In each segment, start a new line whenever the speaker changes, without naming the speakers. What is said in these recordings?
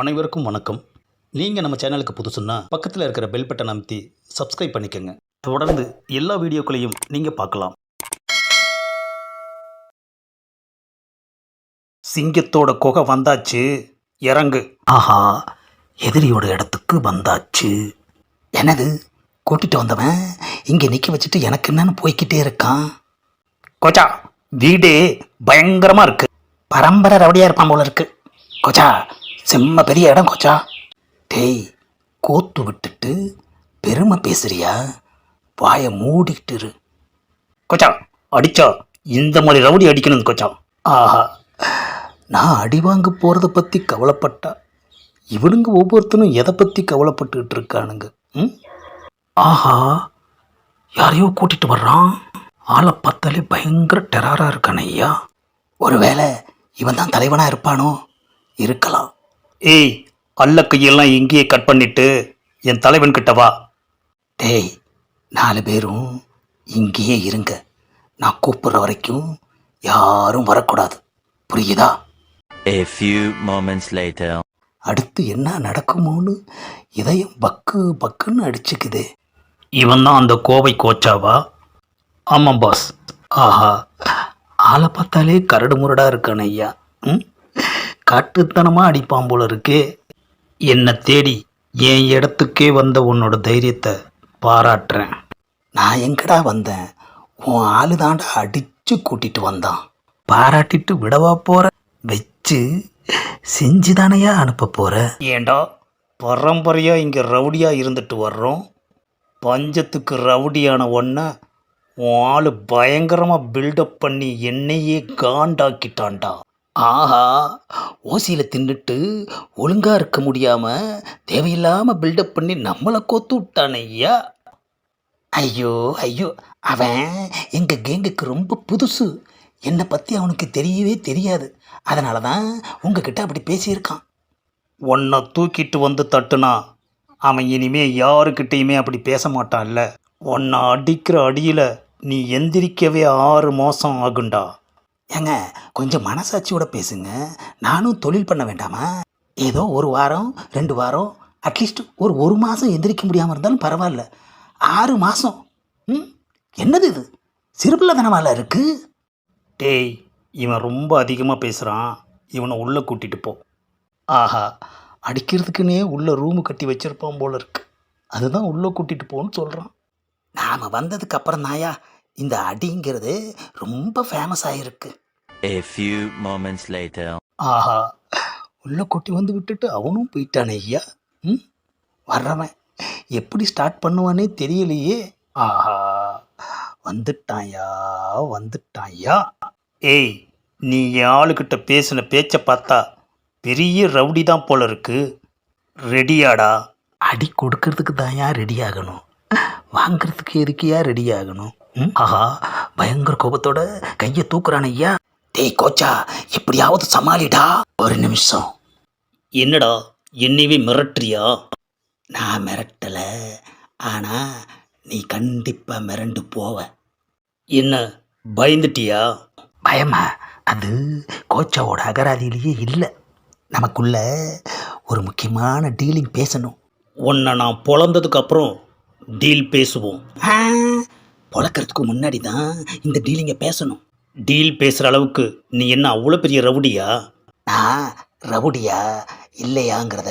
அனைவருக்கும் வணக்கம். நீங்கள் நம்ம சேனலுக்கு புதுசுன்னா பக்கத்தில் இருக்கிற பெல் பட்டன் அமைத்தி சப்ஸ்கிரைப் பண்ணிக்கோங்க. தொடர்ந்து எல்லா வீடியோக்களையும் நீங்கள் பார்க்கலாம். சிங்கத்தோட குகை வந்தாச்சு. இறங்கு. ஆஹா எதிரியோட இடத்துக்கு வந்தாச்சு. என்னது? கூட்டிட்டு வந்தவன் இங்கே நிற்க வச்சுட்டு எனக்கு என்னன்னு போய்கிட்டே இருக்கான்? கோச்சா வீடே பயங்கரமாக இருக்கு. பரம்பரை ரவுடியாக இருப்பான் போல இருக்கு. கொச்சா செம்ம பெரிய இடம் கொச்சா. டேய் கோத்து விட்டுட்டு பெருமை பேசுறியா? வாயை மூடிக்கிட்டு இரு. கொச்சா அடிச்சா இந்த மாதிரி ரவுடி அடிக்கணும் கொச்சா. ஆஹா. நான் அடி வாங்க போகிறத பற்றி கவலைப்பட்டா. இவனுங்க ஒவ்வொருத்தனும் எதை பற்றி கவலைப்பட்டுக்கிட்டு இருக்கானுங்க ம்? ஆஹா. யாரையோ கூட்டிட்டு வர்றான். ஆளை பார்த்தாலே பயங்கர டெரராக இருக்கானே ஐயா. ஒருவேளை இவன் தான் தலைவனாக இருப்பானோ? இருக்கலாம். ஏய் அல்ல கையெல்லாம் இங்கேயே கட் பண்ணிட்டு என் தலைவன் கிட்ட வா. டேய் நாலு பேரும் இங்கேயே இருங்க. நான் கூப்பிட்ற வரைக்கும் யாரும் வரக்கூடாது. புரியுதா?
A few moments later.
அடுத்து என்ன நடக்குமோன்னு இதயம் பக்கு பக்குன்னு அடிச்சுக்குதே. இவன் தான் அந்த கோவை கோச்சாவா? ஆமாம் பாஸ். ஆஹா ஆளை பார்த்தாலே கரடு முரடா இருக்கான ஐயா. ம்? காட்டுத்தனமாக அடிப்பான் போல இருக்கே. என்னை தேடி என் இடத்துக்கே வந்த உன்னோட தைரியத்தை பாராட்டுறேன். நான் எங்கடா வந்தேன்? உன் ஆளு தாண்டா அடித்து கூட்டிட்டு வந்தான். பாராட்டிட்டு விடவா போற? வச்சு செஞ்சு தானையா அனுப்ப போற? ஏண்டா பரம்பரையா இங்கே ரவுடியாக இருந்துட்டு வர்றோம்? பஞ்சத்துக்கு ரவுடியான ஒன்ன உன் ஆளு பயங்கரமாக பில்டப் பண்ணி என்னையே காண்டாக்கிட்டான்டா. ஆஹா ஓசியில் தின்னுட்டு ஒழுங்காக இருக்க முடியாமல் தேவையில்லாமல் பில்டப் பண்ணி நம்மளை கோத்து விட்டான் ஐயா. ஐயோ ஐயோ அவன் எங்கள் கேங்குக்கு ரொம்ப புதுசு. என்னை பற்றி அவனுக்கு தெரியவே தெரியாது. அதனால தான் உங்ககிட்ட அப்படி பேசியிருக்கான். உன்னை தூக்கிட்டு வந்து தட்டுனா அவன் இனிமே யாருக்கிட்டேயுமே அப்படி பேச மாட்டான்ல. உன்னை அடிக்கிற அடியில் நீ எந்திரிக்கவே ஆறு மாதம் ஆகுண்டா ஏங்க கொஞ்சம் மனசாட்சியோட பேசுங்க. நானும் தொழில் பண்ண வேண்டாமா? ஏதோ ஒரு வாரம் ரெண்டு வாரம் அட்லீஸ்ட் ஒரு ஒரு மாதம் எந்திரிக்க முடியாமல் இருந்தாலும் பரவாயில்ல. ஆறு மாதம் ம்? என்னது இது? சிறுபிள்ளை தனமால இருக்கு? டேய் இவன் ரொம்ப அதிகமாக பேசுகிறான் இவனை உள்ளே கூட்டிட்டு போ. ஆஹா அடிக்கிறதுக்குன்னே உள்ள ரூமு கட்டி வச்சிருப்பான் போல இருக்கு. அதுதான் உள்ளே கூட்டிட்டு போன்னு சொல்கிறான் நாம் வந்ததுக்கு அப்புறம் தாயா இந்த அடிங்கிறது ரொம்ப ஃபேமஸ் ஆகிருக்கு
A few moments later.
ஆஹா உள்ள கொட்டி வந்து விட்டுட்டு அவனும் போயிட்டானே ஐயா. ம்? வர்றவன். எப்படி ஸ்டார்ட் பண்ணுவானே தெரியலையே. ஆஹா வந்துட்டாயா வந்துட்டாயா ஏய் நீ என் ஆளுக்கிட்ட பேசின பேச்சை பார்த்தா பெரிய ரவுடி தான் போல இருக்கு. ரெடியாடா. அடி கொடுக்கறதுக்கு தான்யா ரெடி ஆகணும். வாங்கிறதுக்கு எதுக்கியா ரெடி ஆகணும்? ம்? ஆஹா பயங்கர கோபத்தோட கையை தூக்குறான் ஐயா. டேய் கோச்சா எப்படியாவது சமாளிடா. ஒரு நிமிஷம். என்னடா என்னையவே மிரட்டுறியா? நான் மிரட்டல. ஆனா நீ கண்டிப்பா மிரண்டு போவ. என்ன பயந்துட்டியா? பயமா? அது கோச்சாவோட அகராதியிலேயே இல்லை. நமக்குள்ள ஒரு முக்கியமான டீலிங் பேசணும். உன்னை நான் பொழந்ததுக்கு அப்புறம் டீல் பேசுவோம். பொழக்கிறதுக்கு முன்னாடி தான் இந்த டீலிங்கை பேசணும். டீல் பேசுகிற அளவுக்கு நீ என்ன அவ்வளோ பெரிய ரவுடியா? நான் ரவுடியா? இல்லையாங்கிறத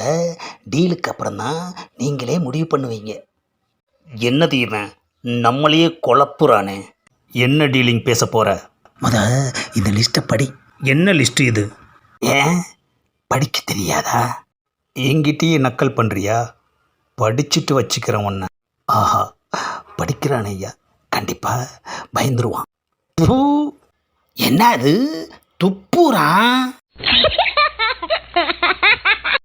டீலுக்கு அப்புறம் தான் நீங்களே முடிவு பண்ணுவீங்க. என்னது இவன் நம்மளையே குழப்புறானே என்ன டீலிங் பேச போற? முத இந்த லிஸ்ட்டை படி. என்ன லிஸ்ட் இது? ஏன்? படிக்க தெரியாதா? என்கிட்டயே நக்கல் பண்ணுறியா படிச்சுட்டு வச்சுக்கிறேன் உன்னை. ஆஹா படிக்கிறான் ஐயா. கண்டிப்பா பயந்துருவான். பூ, என்ன அது துப்புறான்